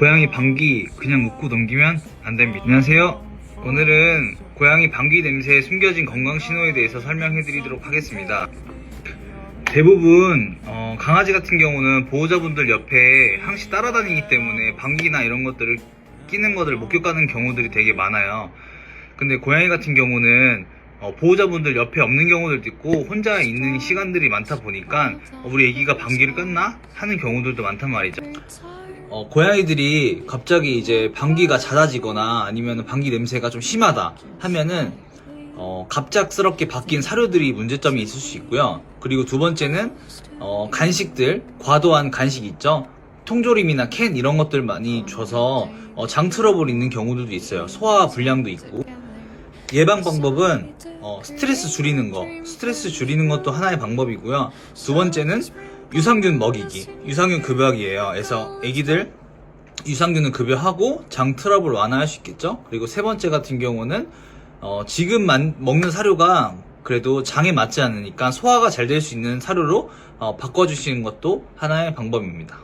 고양이 방귀 그냥 웃고 넘기면 안 됩니다. 안녕하세요. 오늘은 고양이 방귀 냄새에 숨겨진 건강 신호에 대해서 설명해 드리도록 하겠습니다. 대부분 어, 강아지 같은 경우는 보호자분들 옆에 항시 따라다니기 때문에 방귀나 이런 것들을 끼는 것을 목격하는 경우들이 되게 많아요. 근데 고양이 같은 경우는 어, 보호자분들 옆에 없는 경우들도 있고 혼자 있는 시간들이 많다 보니까 어, 우리 애기가 방귀를 꼈나 하는 경우들도 많단 말이죠. 어, 고양이들이 갑자기 이제 방귀가 잦아지거나 아니면 방귀 냄새가 좀 심하다 하면은 어, 갑작스럽게 바뀐 사료들이 문제점이 있을 수 있고요. 그리고 두 번째는 어, 간식들, 과도한 간식 있죠. 통조림이나 캔 이런 것들 많이 줘서 어, 장 트러블 있는 경우들도 있어요. 소화 불량도 있고. 예방 방법은 어, 스트레스 줄이는 거. 스트레스 줄이는 것도 하나의 방법이고요. 두 번째는 유산균 먹이기. 유산균 급여하기예요. 그래서 애기들 유산균을 급여하고 장 트러블 완화할 수 있겠죠. 그리고 세 번째 같은 경우는 어, 지금 만- 먹는 사료가 그래도 장에 맞지 않으니까 소화가 잘 될 수 있는 사료로 어, 바꿔주시는 것도 하나의 방법입니다.